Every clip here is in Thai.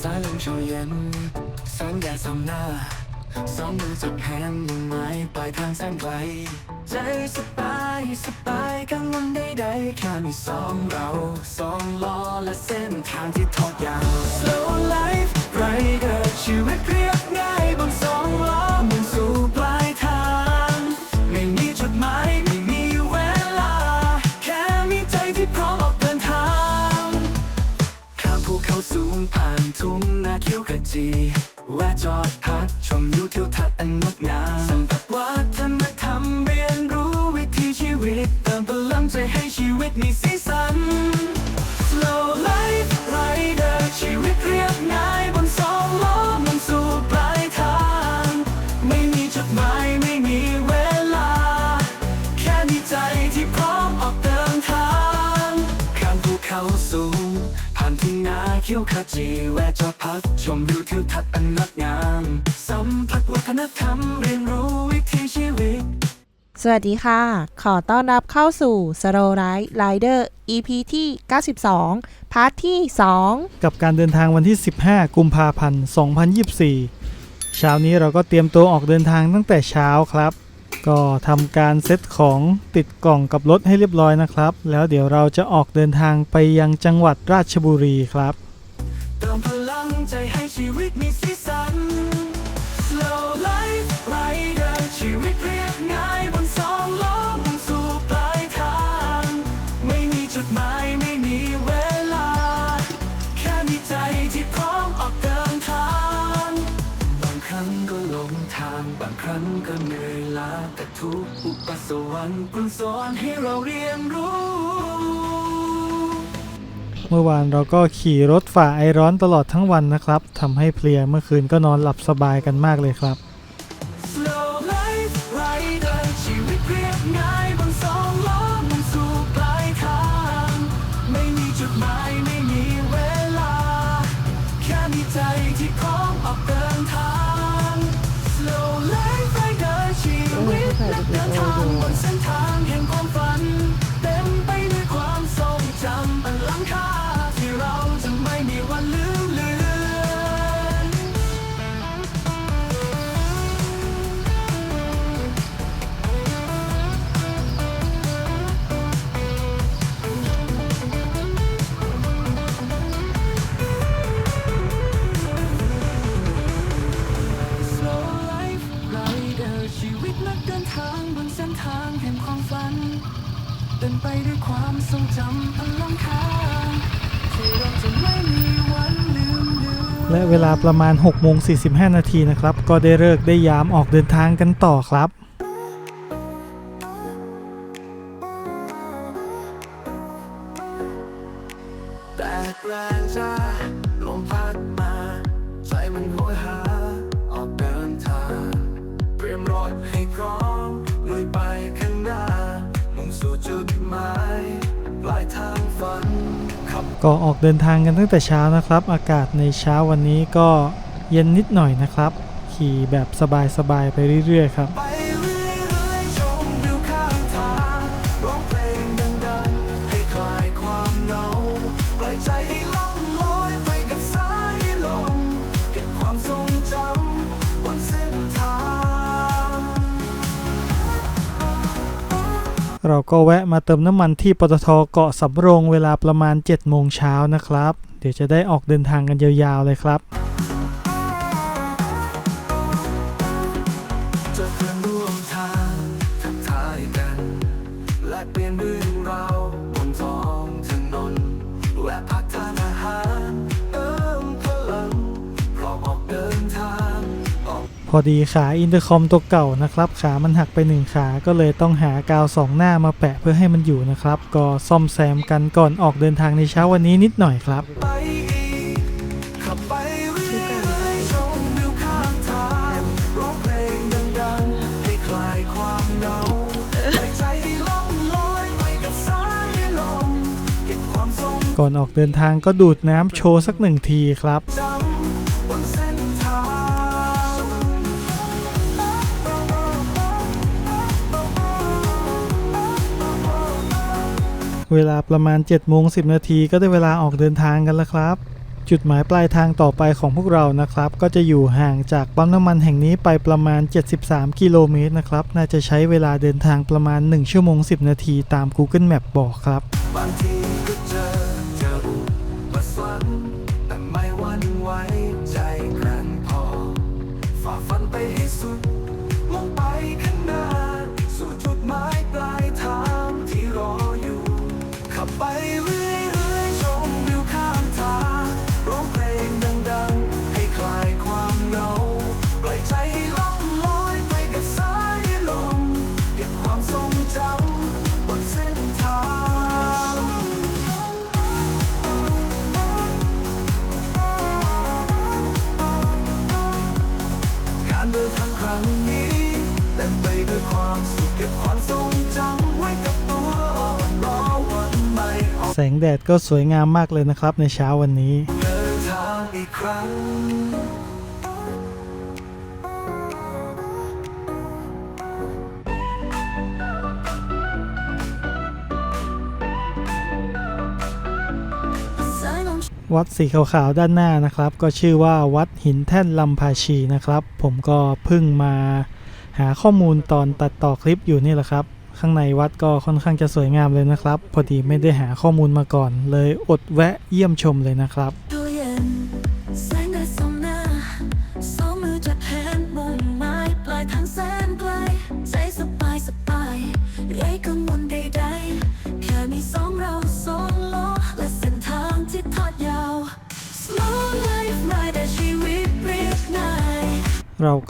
สายลมโชยเย็นแสงแดดส่องหน้า สองมือจับแขนยังไม้ปลายทางแสนไกล ใจสบายสบายกังวลใดๆแค่มีสองเราสองล้อและเส้นทางที่ทอดยาว Slow life rider ชีวิตเรียบง่ายบนสองล้อ จีแวะจอดพักชมวิวทิวทัศน์อันงดงามสัมผัสวัฒนธรรมเรียนรู้วิถีชีวิตเติมพลังใจให้ชีวิตมีสีสัน Slow life rider ชีวิตเรียบง่ายบนสองล้อมุ่งสู่ปลายทาง ไม่มีจุดหมายไม่มีเวลา แค่มีใจที่พร้อมออกเดินทางข้ามภูเขาสูงานทุ่งนาเขียวขจีแวะจอดพัก ชมวิวทิวทัศน์อันงดงาม สัมผัสวัฒนธรรมเรียนรู้วิถีชีวิต สวัสดีค่ะ ขอต้อนรับเข้าสู่ Slow Ride Rider EP ที่ 92 พาร์ทที่2กับการเดินทางวันที่ 15 กุมภาพันธ์ 2024 เช้านี้เราก็เตรียมตัวออกเดินทางตั้งแต่เช้าครับ ก็ทำการเซตของติดกล่องกับรถให้เรียบร้อยนะครับ แล้วเดี๋ยวเราจะออกเดินทางไปยังจังหวัดราชบุรีครับางบางครั้งก็เหนื่อยล้าแต่ทุกอุปสรรคปรุงสอนให้เราเรียนรู้ เมื่อวานเราก็ขี่รถฝ่าไอร้อนตลอดทั้งวันนะครับทำให้เพลียเมื่อคืนก็นอนหลับสบายกันมากเลยครับ และเวลาประมาณ6โมง45 นาทีนะครับ ก็ได้เลิกได้ยามออกเดินทางกันต่อครับ ออกเดินทางกันตั้งแต่เช้านะครับ อากาศในเช้าวันนี้ก็เย็นนิดหน่อยนะครับ ขี่แบบสบายๆไปเรื่อยๆครับ เราก็แวะมาเติมน้ำมันที่ปตทเกาะสำโรงเวลาประมาณ7โมงเช้านะครับ เดี๋ยวจะได้ออกเดินทางกันยาวๆเลยครับ ออกพอดีขาอินเตอร์คอมตัวเก่านะครับ ขามันหักไปหนึ่งขา ก็เลยต้องหากาวสองหน้ามาแปะเพื่อให้มันอยู่นะครับ ก็ซ่อมแซมกันก่อนออกเดินทางในเช้าวันนี้นิดหน่อยครับก่อนออกเดินทางก็ดูดน้ำโชว์สักหนึ่งทีครับ เวลาประมาณ7โมงสินาทีก็ได้เวลาออกเดินทางกันแล้วครับ จุดหมายปลายทางต่อไปของพวกเรานะครับ ก็จะอยู่ห่างจากปั๊มน้ำมันแห่งนี้ไปประมาณ 73 กิโลเมตรนะครับ น่าจะใช้เวลาเดินทางประมาณ 1 ชั่วโมง 10 นาทีตาม Google Map บอกครับ แสงแดดก็สวยงามมากเลยนะครับในเช้าวันนี้ เดินทางอีกครั้ง วัดสีขาวๆด้านหน้านะครับ ก็ชื่อว่าวัดหินแท่นลำพาชีนะครับ ผมก็เพิ่งมาหาข้อมูลตอนตัดต่อคลิปอยู่นี่แหละครับ ข้างในวัดก็ค่อนข้างจะสวยงามเลยนะครับ พอดีไม่ได้หาข้อมูลมาก่อน เลยอดแวะเยี่ยมชมเลยนะครับ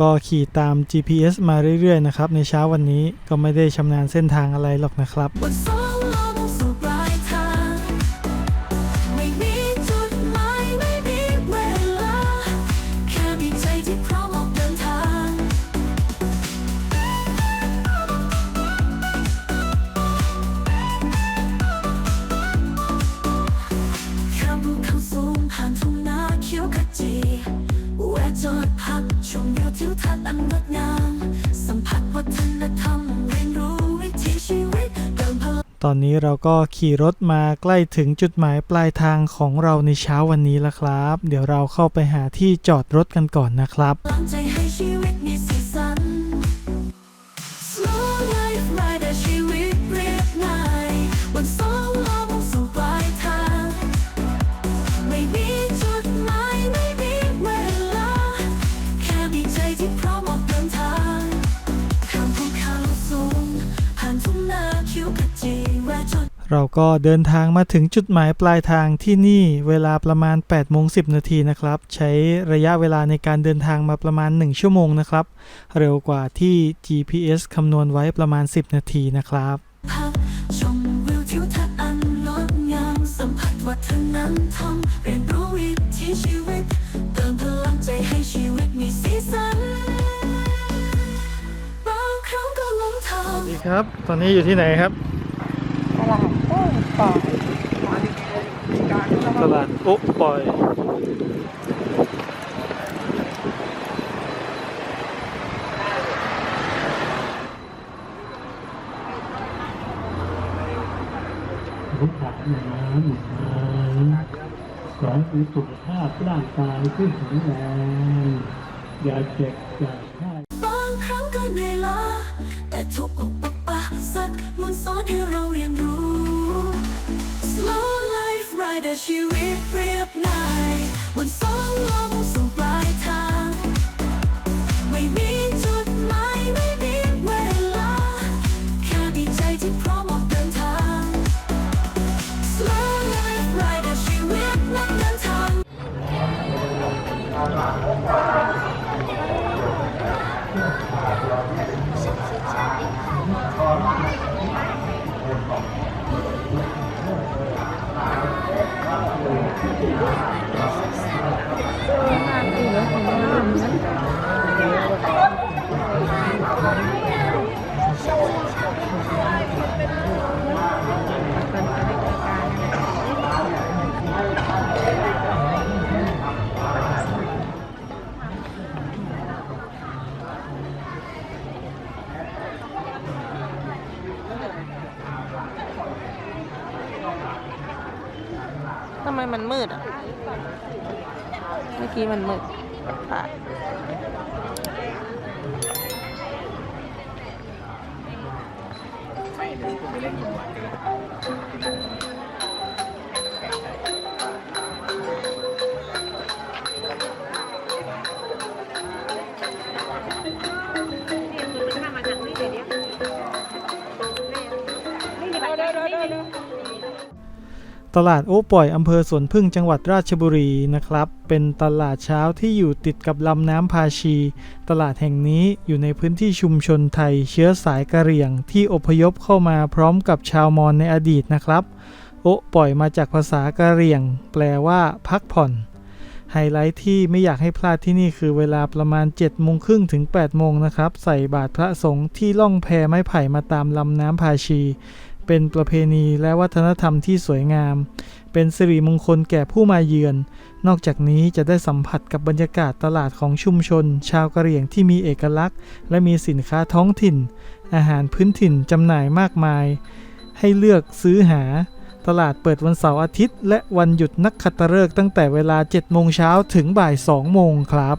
ก็ขี่ตาม GPS มาเรื่อยๆนะครับในเช้าวันนี้ก็ไม่ได้ชำนาญเส้นทางอะไรหรอกนะครับ ตอนนี้เราก็ขี่รถมาใกล้ถึงจุดหมายปลายทางของเราในเช้าวันนี้แล้วครับ เดี๋ยวเราเข้าไปหาที่จอดรถกันก่อนนะครับ เราก็เดินทางมาถึงจุดหมายปลายทางที่นี่เวลาประมาณ8โมง10 นาทีนะครับ ใช้ระยะเวลาในการเดินทางมาประมาณ 1 ชั่วโมงนะครับ เร็วกว่าที่ GPS คำนวณไว้ประมาณ 10 นาทีนะครับพักชมวิวทิวทัศน์อันงดงามสัมผัสวัฒนธรรมเรียนรู้วิถีชีวิต เติมพลังใจให้ชีวิตมีสีสันบางครั้งก็หลงทางสวัสดีครับ ตอนนี้อยู่ที่ไหนครับ ตลาดโอ๊ปอยทุกขาน้ำขอให้มีสุขภาพร่างกายที่แข็งแรงอย่าเจ็บอย่า ชีวิตเรียบ ที่คุณไปเล่นหญิงหวานกัน ตลาดโอ้ป่อยอำเภอสวนพึ่งจังหวัดราชบุรีนะครับ เป็นตลาดเช้าที่อยู่ติดกับลำน้ำพาชี ตลาดแห่งนี้อยู่ในพื้นที่ชุมชนไทยเชื้อสายกะเหรี่ยง ที่อพยพเข้ามาพร้อมกับชาวมอญในอดีตนะครับ โอ้ป่อยมาจากภาษากะเหรี่ยง แปลว่า พักผ่อน ไฮไลท์ที่ไม่อยากให้พลาดที่นี่คือเวลาประมาณ7โมงครึ่งถึง8โมงนะครับ ใส่บาตรพระสงฆ์ที่ล่องแพไม้ไผ่มาตามลำน้ำพาชี เป็นประเพณีและวัฒนธรรมที่สวยงาม เป็นสิริมงคลแก่ผู้มาเยือน นอกจากนี้จะได้สัมผัสกับบรรยากาศตลาดของชุมชน ชาวกะเหรี่ยงที่มีเอกลักษณ์ และมีสินค้าท้องถิ่น อาหารพื้นถิ่นจำหน่ายมากมาย ให้เลือกซื้อหา ตลาดเปิดวันเสาร์อาทิตย์ และวันหยุดนักขัตฤกษ์ตั้งแต่เวลา7โมงเช้าถึงบ่าย2โมงครับ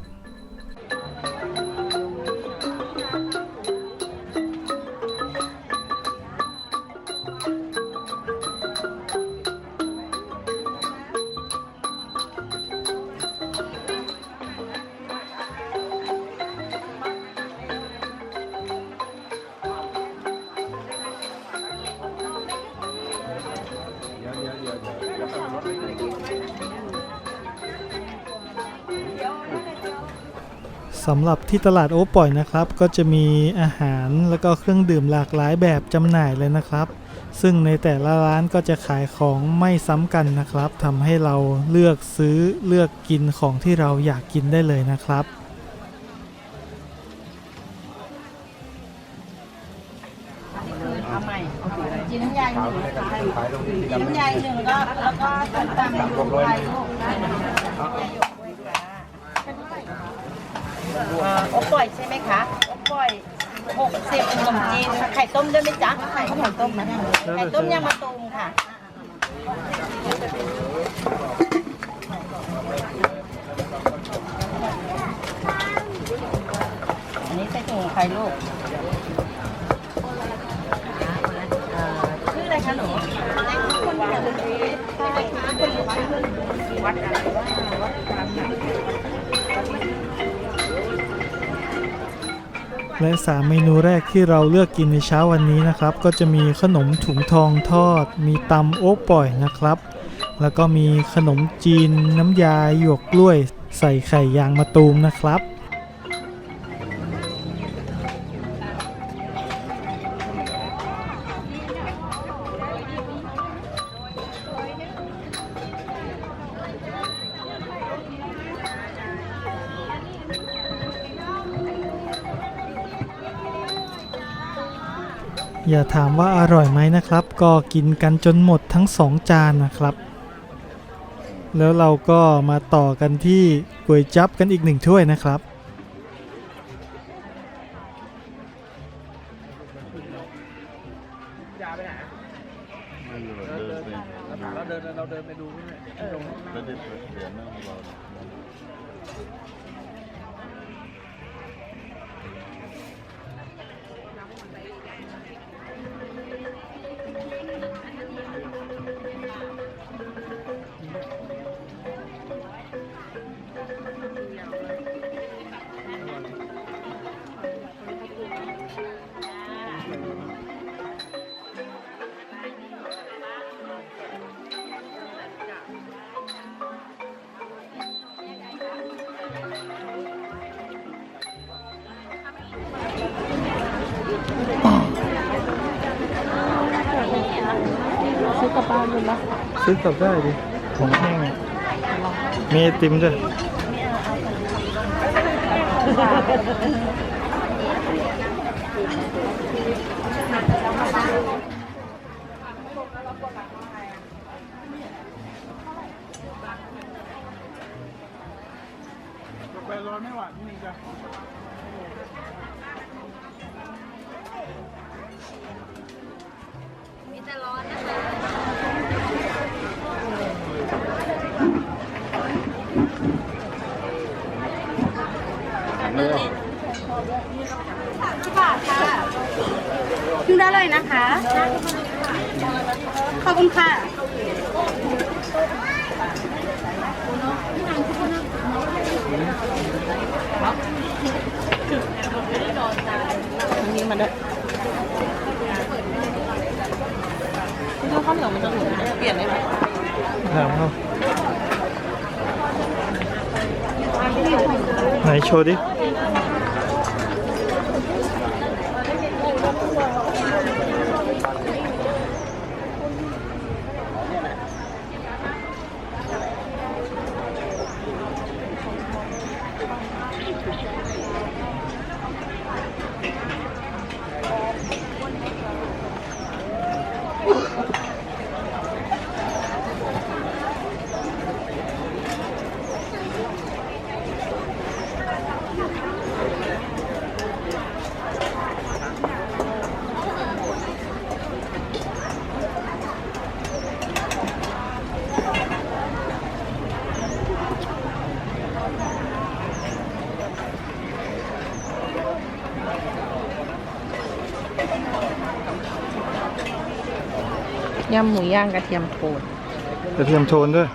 ำหรับที่ตลาดโอ๊ปล่อยนะครับ ก็จะมีอาหารแล้วก็เครื่องดื่มหลากหลายแบบจำหน่ายเลยนะครับ ซึ่งในแต่ละร้านก็จะขายของไม่ซ้ำกันนะครับทำให้เราเลือกซื้อเลือกกินของที่เราอยากกินได้เลยนะครับ เอาใหม่จิ้นน้ำยาหนึ่งจิ้นน้ำยาหนึ่งก็แล้วก็ต้มตำยูไทยอบปล่อยใช่ไหมคะอบปล่อยหกสิบขนมจีนไข่ ต้มด้วยไหมจ๊ะไข่ข้าวเหนียวต้มนะไข่ต้มยางมะตูมค่ะอันนี้ใส่ถุงไข่ลูกชื่ออะไรคะหนูวัดอะไรว่าวัดกล และสามเมนูแรกที่เราเลือกกินในเช้าวันนี้นะครับ ก็จะมีขนมถุงทองทอด มีตำโอ๊ปล่อยนะครับ แล้วก็มีขนมจีนน้ำยาหยวกกล้วย ใส่ไข่ยางมะตูมนะครับ อย่าถามว่าอร่อยไหมนะครับ ก็กินกันจนหมดทั้งสองจานนะครับ แล้วเราก็มาต่อกันที่ก๋วยจั๊บกันอีกหนึ่งถ้วยนะครับ ซื้อกลับได้ดิของแห้งอะมีติมด้วยไปร้อนไม่หวานนี่จ้ะมีแต่ร้อนนะคะ ด้เลยนะคะ ขอบคุณค่ะ นี่มาด้วยดูข้าวเหนียวมันจะหนุนเปลี่ยนได้ไหมถามเขาไหนโชว์ดิ ยำหมูย่างกระเทียมโทนกระเทียมโทนด้วย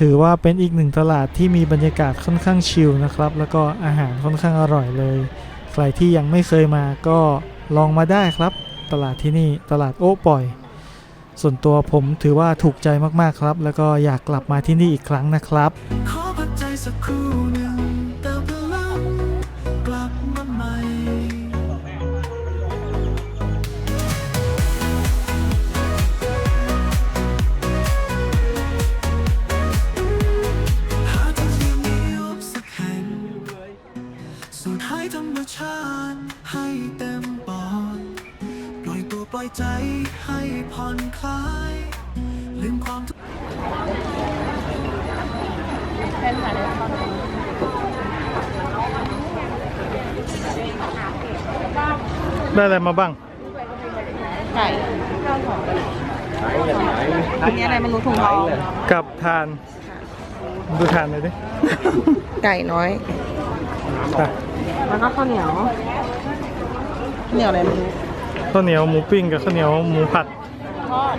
ถือว่าเป็นอีกหนึ่งตลาดที่มีบรรยากาศค่อนข้างชิลนะครับ แล้วก็อาหารค่อนข้างอร่อยเลย ใครที่ยังไม่เคยมาก็ลองมาได้ครับ ตลาดที่นี่ตลาดโอ้ปล่อย ส่วนตัวผมถือว่าถูกใจมากๆครับ แล้วก็อยากกลับมาที่นี่อีกครั้งนะครับขอพักใจสักครู่ ได้อะไรมาบ้าง ไก่อันนี้อะไรมันรู้ถุงทองกับทาน ดูทานเลยดิ ไก่น้อย ไปแล้วก็ข้าวเหนียวเหนียวอะไรไม่รู้ข้าวเหนียวหมูปิ้งกับข้าวเหนียวหมูผัดทอด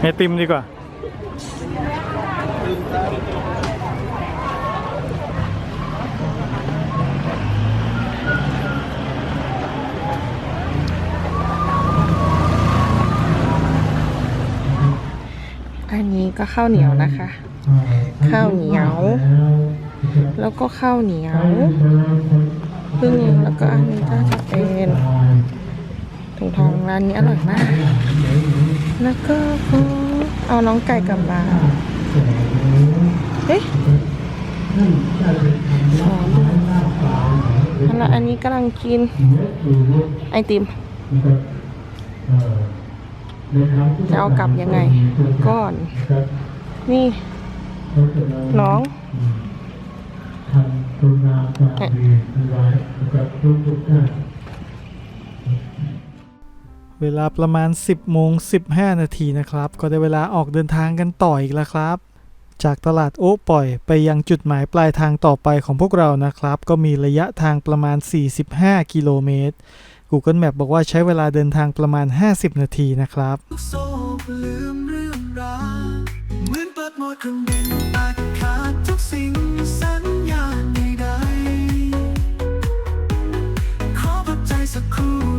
ไอติมดีกว่า อันนี้ก็ข้าวเหนียวนะคะ ข้าวเหนียว แล้วก็ข้าวเหนียวพึ่งแล้วก็อันนี้ก็จะเป็นถุงทองร้านนี้อร่อยมาก แล้วก็เอาน้องไก่กลับมาเฮ้ยสองแล้วอันนี้กำลังกินไอติม จะเอากลับยังไงก่อน นี่น้องทำตุนาความดีไว้กับทุกทุกท่านเวลาประมาณ 10โมง15 นาทีนะครับ ก็ได้เวลาออกเดินทางกันต่ออีกแล้วครับ จากตลาดโอ๊ปล่อยไปยังจุดหมายปลายทางต่อไปของพวกเรานะครับ ก็มีระยะทางประมาณ 45 กิโลเมตร Google Map บอกว่าใช้เวลาเดินทางประมาณ 50 นาทีนะครับสักครู่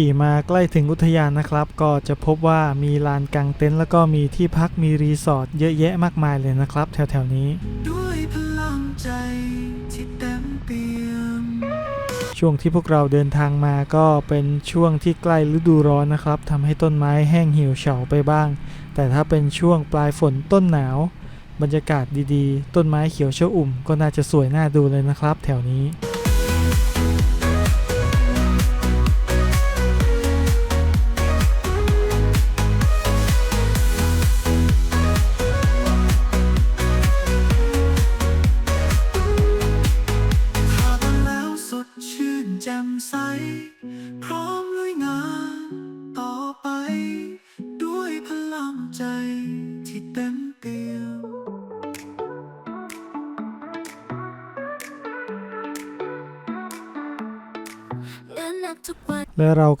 ขี่มาใกล้ถึงอุทยานนะครับ ก็จะพบว่ามีลานกางเต็นท์แล้วก็มีที่พักมีรีสอร์ทเยอะแยะมากมายเลยนะครับ แถวๆนี้ด้วยพลังใจที่เต็มเปี่ยมช่วงที่พวกเราเดินทางมาก็เป็นช่วงที่ใกล้ฤดูร้อนนะครับทำให้ต้นไม้แห้งเหี่ยวเฉาไปบ้าง แต่ถ้าเป็นช่วงปลายฝนต้นหนาว บรรยากาศดีๆ ต้นไม้เขียวชอุ่ม ก็น่าจะสวยน่าดูเลยนะครับ แถวนี้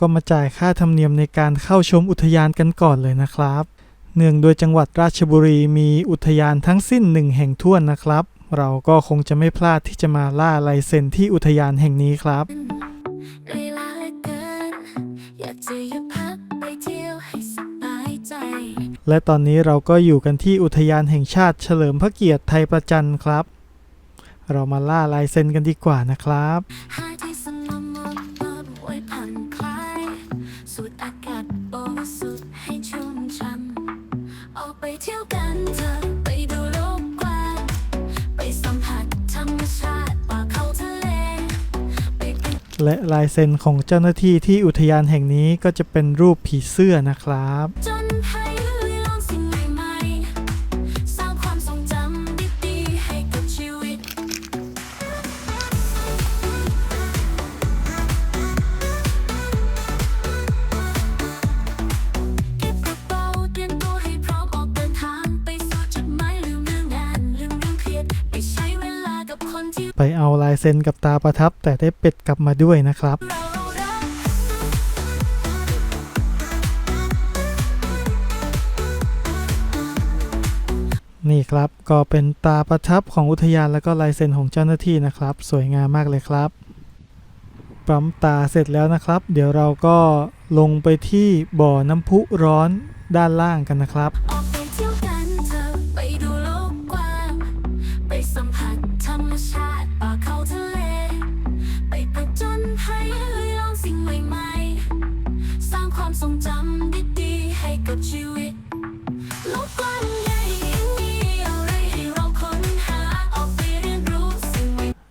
ก็มาจ่ายค่าธรรมเนียมในการเข้าชมอุทยานกันก่อนเลยนะครับ เนื่องโดยจังหวัดราชบุรีมีอุทยานทั้งสิ้นหนึ่งแห่งทั่วนนะครับ เราก็คงจะไม่พลาดที่จะมาล่าลายเซ็นที่อุทยานแห่งนี้ครับเวลาเหลือเกินอยากจะหยุดพักไปเที่ยวให้สบายใจและตอนนี้เราก็อยู่กันที่อุทยานแห่งชาติเฉลิมพระเกียรติไทยประจันครับ เรามาล่าลายเซ็นกันดีกว่านะครับ และลายเซ็นของเจ้าหน้าที่ที่อุทยานแห่งนี้ก็จะเป็นรูปผีเสื้อนะครับ ไปเอาลายเซ็นกับตาประทับ แต่ได้เป็ดกลับมาด้วยนะครับนี่ครับก็เป็นตาประทับของอุทยานแล้วก็ลายเซ็นของเจ้าหน้าที่นะครับ สวยงามมากเลยครับปั๊มตาเสร็จแล้วนะครับ เดี๋ยวเราก็ลงไปที่บ่อน้ำพุร้อนด้านล่างกันนะครับ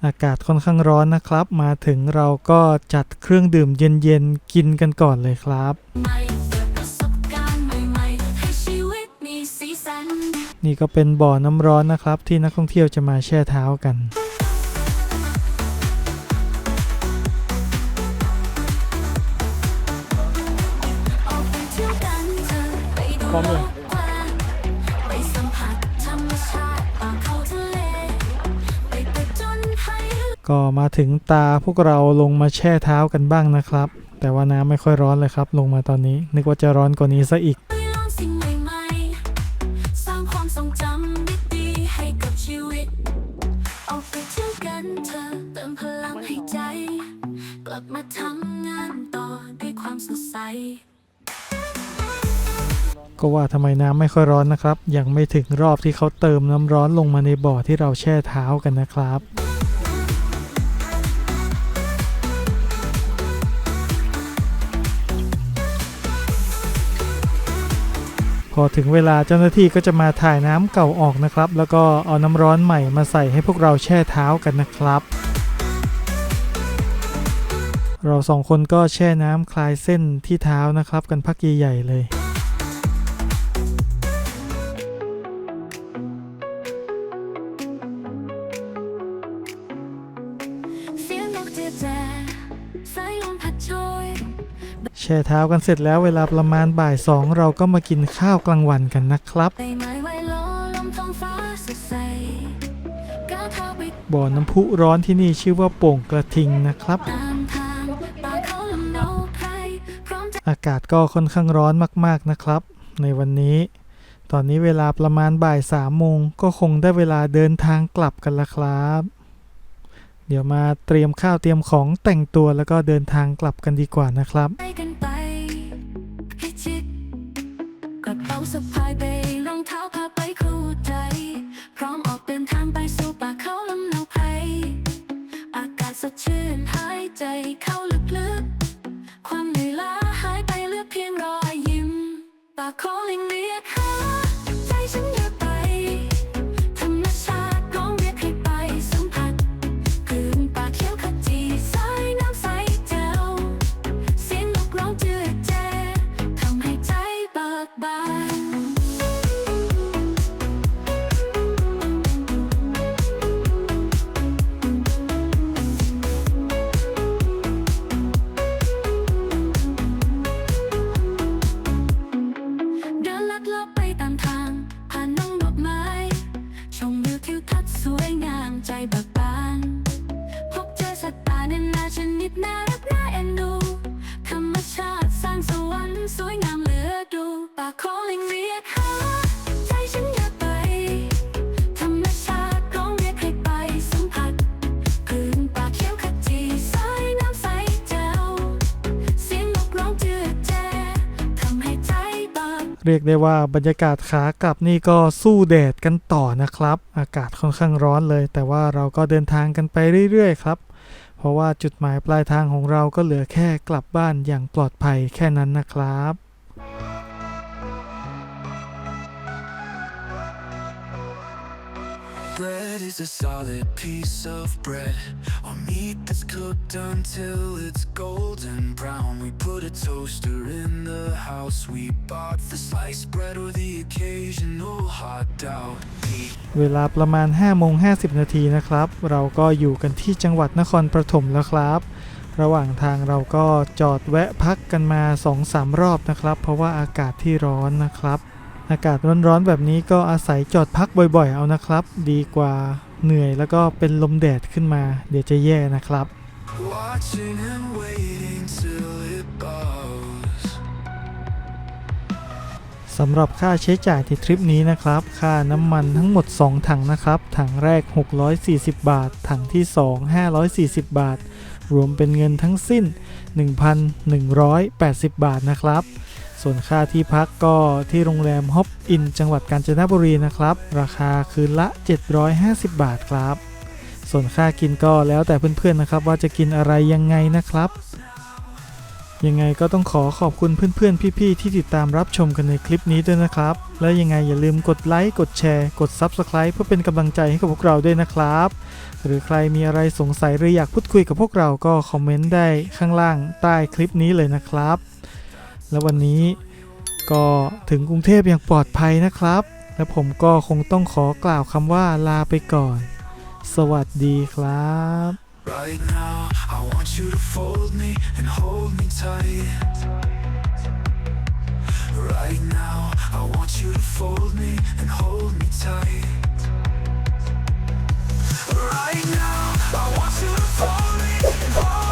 อากาศค่อนข้างร้อนนะครับ มาถึงเราก็จัดเครื่องดื่มเย็นๆ กินกันก่อนเลยครับ นี่ก็เป็นบ่อน้ำร้อนนะครับ ที่นักท่องเที่ยวจะมาแช่เท้ากันพร้อมเลย ก็มาถึงตาพวกเราลงมาแช่เท้ากันบ้างนะครับ แต่ว่าน้ำไม่ค่อยร้อนเลยครับ ลงมาตอนนี้ นึกว่าจะร้อนกว่านี้ซะอีก กลับมาทำงานต่อด้วยความสดใสก็ว่าทำไมน้ำไม่ค่อยร้อนนะครับ ยังไม่ถึงรอบที่เขาเติมน้ำร้อนลงมาในบ่อที่เราแช่เท้ากันนะครับ พอถึงเวลาเจ้าหน้าที่ก็จะมาถ่ายน้ำเก่าออกนะครับ แล้วก็เอาน้ำร้อนใหม่มาใส่ให้พวกเราแช่เท้ากันนะครับ เราสองคนก็แช่น้ำคลายเส้นที่เท้านะครับ กันพักใหญ่ๆเลย แช่เท้ากันเสร็จแล้วเวลาประมาณบ่ายสองเราก็มากินข้าวกลางวันกันนะครับ บ่อน้ำพุร้อนที่นี่ชื่อว่าโป่งกระทิงนะครับอมจะอากาศก็ค่อนข้างร้อนมากๆนะครับ ในวันนี้ ตอนนี้เวลาประมาณบ่ายสามโมงก็คงได้เวลาเดินทางกลับกันละครับเดี๋ยวมาเตรียมข้าวเตรียมของแต่งตัวแล้วก็เดินทางกลับกันดีกว่านะครับ สะพายเบรองเท้าพาไปคู่ใจ พร้อมออกเดินทางไปสู่ป่าเขาลำเนาไพรอากาศสดชื่นหายใจเข้าลึกๆ ความเหนื่อยล้าหายไปเหลือเพียงรอยยิ้มปาก calling เรียก ตามทาง ผ่านน้องดอกไม้ ชมวิวทิวทัศน์สวยงามใจเบิกบาน พบเจอสัตว์ป่านานาชนิดน่ารักน่าเอ็นดู ธรรมชาติสร้างสวรรค์สวยงามเหลือดูป่า calling เรียกหา เรียกได้ว่าบรรยากาศขากลับนี่ก็สู้แดดกันต่อนะครับ อากาศค่อนข้างร้อนเลย แต่ว่าเราก็เดินทางกันไปเรื่อยๆครับ เพราะว่าจุดหมายปลายทางของเราก็เหลือแค่กลับบ้านอย่างปลอดภัยแค่นั้นนะครับ Bread is a solid piece of bread or meat that's cooked until it's golden brown. We put a toaster in the house we bought the sliced bread or the occasional hot dog. เวลาประมาณ5โมง50 นาทีนะครับ เราก็อยู่กันที่จังหวัดนครปฐมแล้วครับ ระหว่างทางเราก็จอดแวะพักกันมา 2-3 รอบนะครับ เพราะว่าอากาศที่ร้อนนะครับอากาศร้อนๆแบบนี้ก็อาศัยจอดพักบ่อยๆ เอานะครับ ดีกว่า เหนื่อยแล้วก็เป็นลมแดดขึ้นมา เดี๋ยวจะแย่นะครับ Watching and waiting till it bows. สำหรับค่าใช้จ่ายในทริปนี้นะครับ ค่าน้ำมันทั้งหมด 2 ถังนะครับ ถังแรก 640 บาท ถังที่ 2 540 บาท รวมเป็นเงินทั้งสิ้น 1,180 บาทนะครับ ส่วนค่าที่พักก็ที่โรงแรมฮอปอินจังหวัดกาญจนบุรีนะครับ ราคาคืนละ 750 บาทครับ ส่วนค่ากินก็แล้วแต่เพื่อนๆนะครับ ว่าจะกินอะไรยังไงนะครับ ยังไงก็ต้องขอขอบคุณเพื่อนๆ พี่ๆ ที่ติดตามรับชมกันในคลิปนี้ด้วยนะครับ แล้วยังไงอย่าลืมกดไลค์กดแชร์ กด Subscribe เพื่อเป็นกำลังใจให้กับพวกเราด้วยนะครับ หรือใครมีอะไรสงสัยหรืออยากพูดคุยกับพวกเราก็คอมเมนต์ได้ข้างล่างใต้คลิปนี้เลยนะครับ และวันนี้ก็ถึงกรุงเทพอย่างปลอดภัยนะครับ และผมก็คงต้องขอกล่าวคำว่าลาไปก่อน สวัสดีครับ Right now, I want you to fold me and hold me tight. Right now, I want you to fold me and hold me tight. Right now, I want you to fold me and hold me tight.